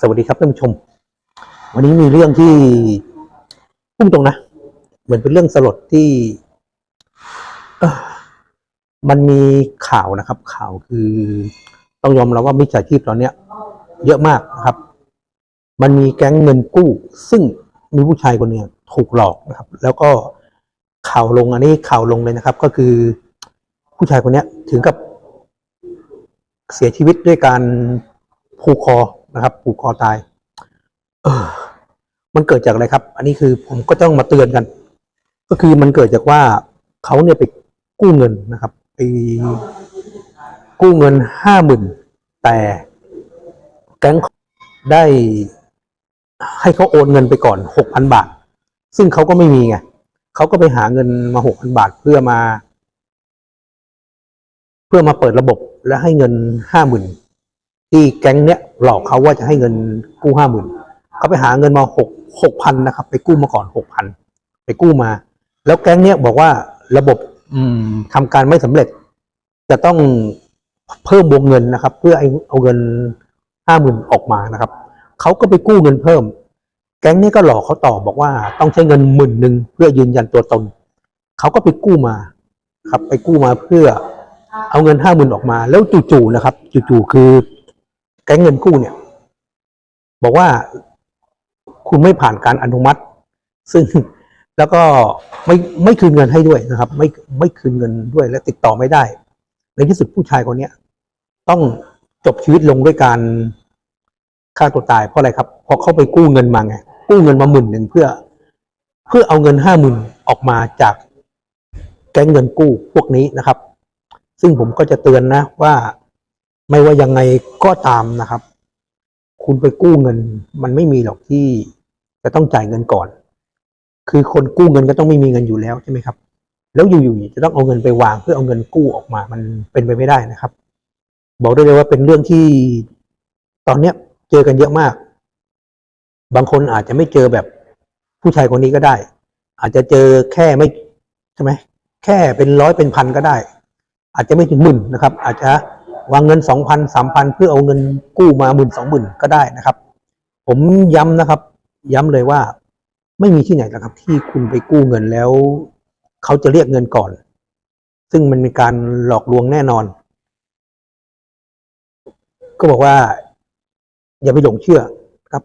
สวัสดีครับท่านผู้ชม วันนี้มีเรื่องที่พุ่งตรงนะเหมือนเป็นเรื่องสลดที่มันมีข่าวนะครับ ข่าวคือต้องยอมรับว่ามิจฉาชีพตอนเนี้ย เยอะมากนะครับ มันมีแก๊งเงินกู้ ซึ่งมีผู้ชายคนเนี้ยถูกหลอกนะครับ แล้วก็ข่าวลงอันนี้ข่าวลงเลยนะครับ ก็คือผู้ชายคนเนี้ยถึงกับเสียชีวิตด้วยการผูกคอ นะครับผูกคอตาย เออ มันเกิดจากอะไรครับ อันนี้คือผมก็ต้องมาเตือนกัน ก็คือมันเกิดจากว่าเขาเนี่ยไปกู้เงินนะครับไปกู้เงินห้าหมื่นแต่แก๊งได้ให้เขาโอนเงินไปก่อนหกพันบาท ซึ่งเขาก็ไม่มีไงเขาก็ไปหาเงินมาหกพันบาทเพื่อมา เพื่อมาเปิดระบบและให้เงินห้าหมื่น ที่แก๊งเนี้ยหลอกเขาว่าจะให้เงินกู้ห้าหมื่นเขาไปหาเงินมาหกหกพันนะครับ ไปกู้มาก่อนหกพันไปกู้มา แล้วแก๊งเนี้ยบอกว่าระบบอืมทำการไม่สำเร็จ จะต้องเพิ่มวงเงินนะครับ เพื่อเอาเอาเงินห้าหมื่นออกมานะครับเขาก็ไปกู้เงินเพิ่ม แก๊งนี้ก็หลอกเขาต่อบอกว่าต้องใช้เงินหมื่นหนึ่งเพื่อยืนยันตัวตนเขาก็ไปกู้มา ครับ ไปกู้มาเพื่อเอาเงินห้าหมื่นออกมา แล้วจู่ๆนะครับ จู่ๆคือ แก๊งเงินกู้เนี่ย บอกว่าคุณไม่ผ่านการอนุมัติ ซึ่งแล้วก็ไม่ไม่คืนเงินให้ด้วยนะครับ ไม่ไม่คืนเงินด้วยและติดต่อไม่ได้ ในที่สุดผู้ชายคนเนี้ยต้องจบชีวิตลงด้วยการฆ่าตัวตายเพราะอะไรครับเพราะเขาไปกู้เงินมาไงกู้เงินมาหมื่นหนึ่งเพื่อ เพื่อเอาเงินห้าหมื่นออกมาจากแก๊งเงินกู้พวกนี้นะครับ ซึ่งผมก็จะเตือนนะว่า ไม่ว่ายังไงก็ตามนะครับ คุณไปกู้เงิน มันไม่มีหรอกที่จะต้องจ่ายเงินก่อน คือคนกู้เงินก็ต้องไม่มีเงินอยู่แล้วใช่ไหมครับ แล้วอยู่ๆจะต้องเอาเงินไปวางเพื่อเอาเงินกู้ออกมา มันเป็นไปไม่ได้นะครับ บอกได้เลยว่าเป็นเรื่องที่ตอนเนี้ยเจอกันเยอะมาก บางคนอาจจะไม่เจอแบบผู้ชายคนนี้ก็ได้ อาจจะเจอแค่ไม่ใช่ไหมแค่เป็นร้อยเป็นพันก็ได้ อาจจะไม่ถึงหมื่นนะครับ อาจจะ วางเงินสองพันสามพันเพื่อเอาเงินกู้มาหมื่นสองหมื่นก็ได้นะครับ ผมย้ำนะครับ ย้ำเลยว่า ไม่มีที่ไหนนะครับ ที่คุณไปกู้เงินแล้ว เขาจะเรียกเงินก่อน ซึ่งมันมีการหลอกลวงแน่นอน ก็บอกว่า อย่าไปหลงเชื่อครับ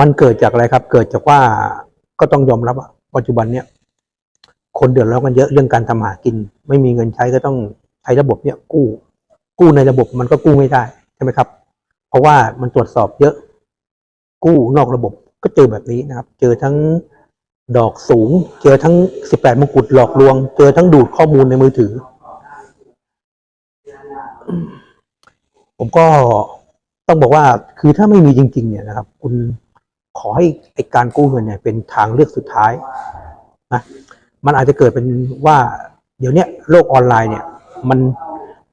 มันเกิดจากอะไรครับ เกิดจากว่าก็ต้องยอมรับว่าปัจจุบันเนี้ย คนเดือดร้อนกันเยอะเรื่องการทำหากิน ไม่มีเงินใช้ก็ต้องใช้ระบบเนี้ยกู้ กู้ในระบบมันก็กู้ไม่ได้ใช่ไหมครับ เพราะว่ามันตรวจสอบเยอะ กู้นอกระบบก็เจอแบบนี้นะครับ เจอทั้งดอกสูง เจอทั้งสิบแปดมงกุฎหลอกลวง เจอทั้งดูดข้อมูลในมือถือ ผมก็ต้องบอกว่าคือถ้าไม่มีจริง ๆ เนี่ยนะครับ คุณขอให้ไอการกู้เงินเนี่ย เป็นทางเลือกสุดท้ายนะ มันอาจจะเกิดเป็นว่าเดี๋ยวนี้โลกออนไลน์เนี่ยมัน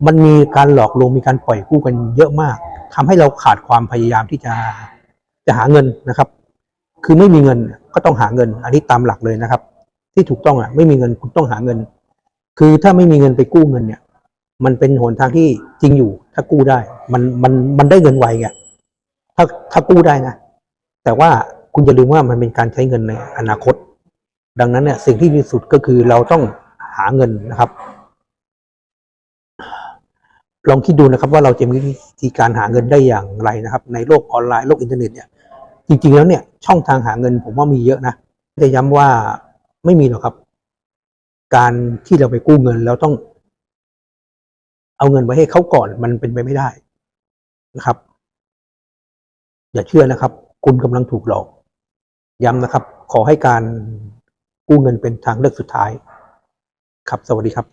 มันมีการหลอกลวงมีการปล่อยกู้กันเยอะมากทำให้เราขาดความพยายามที่จะจะหาเงินนะครับ คือไม่มีเงินก็ต้องหาเงิน อันนี้ตามหลักเลยนะครับ ที่ถูกต้องอะไม่มีเงินคุณต้องหาเงิน คือถ้าไม่มีเงินไปกู้เงินเนี่ย มันเป็นหนทางที่จริงอยู่ ถ้ากู้ได้ มันมันมันได้เงินไวไงถ้าถ้ากู้ได้นะแต่ว่าคุณอย่าลืมว่ามันเป็นการใช้เงินในอนาคต ดังนั้นเนี่ยสิ่งที่ดีสุดก็คือเราต้องหาเงินนะครับ ลองคิดดูนะครับ ว่าเราจะมีวิธีการหาเงินได้อย่างไรนะครับ ในโลกออนไลน์โลกอินเทอร์เน็ตเนี่ย จริง ๆ แล้วเนี่ย ช่องทางหาเงินผมว่ามีเยอะนะจะย้ำว่าไม่มีหรอกครับ การที่เราไปกู้เงินแล้วต้อง เอาเงินไว้ให้เขาก่อนมันเป็นไปไม่ได้นะครับ อย่าเชื่อนะครับ คุณกำลังถูกหลอก ย้ำนะครับ ขอให้การ กู้เงินเป็นทางเลือกสุดท้าย ครับ สวัสดีครับ